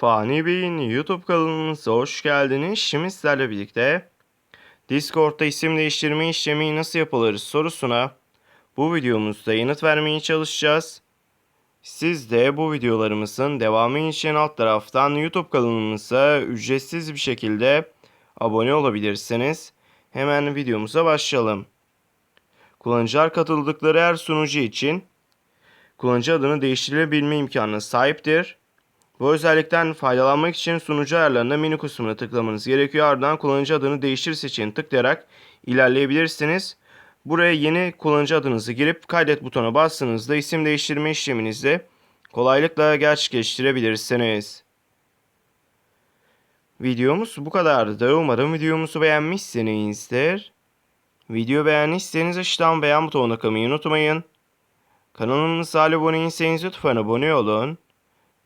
Fani Bey'in YouTube kanalımıza hoş geldiniz. Şimdi sizlerle birlikte Discord'da isim değiştirme işlemi nasıl yapılır sorusuna bu videomuzda yanıt vermeye çalışacağız. Siz de bu videolarımızın devamı için alt taraftan YouTube kanalımıza ücretsiz bir şekilde abone olabilirsiniz. Hemen videomuza başlayalım. Kullanıcılar katıldıkları her sunucu için kullanıcı adını değiştirilebilme imkanına sahiptir. Bu özellikten faydalanmak için sunucu ayarlarında menü kısmına tıklamanız gerekiyor. Ardından kullanıcı adını değiştir seçeneğini tıklayarak ilerleyebilirsiniz. Buraya yeni kullanıcı adınızı girip kaydet butonuna bastığınızda isim değiştirme işleminizi kolaylıkla gerçekleştirebilirsiniz. Videomuz bu kadardı. Umarım videomuzu beğenmişsinizdir. Video beğendiyseniz aşağıdan beğen butonuna kılmayı unutmayın. Kanalımıza hala abone değilseniz lütfen abone olun.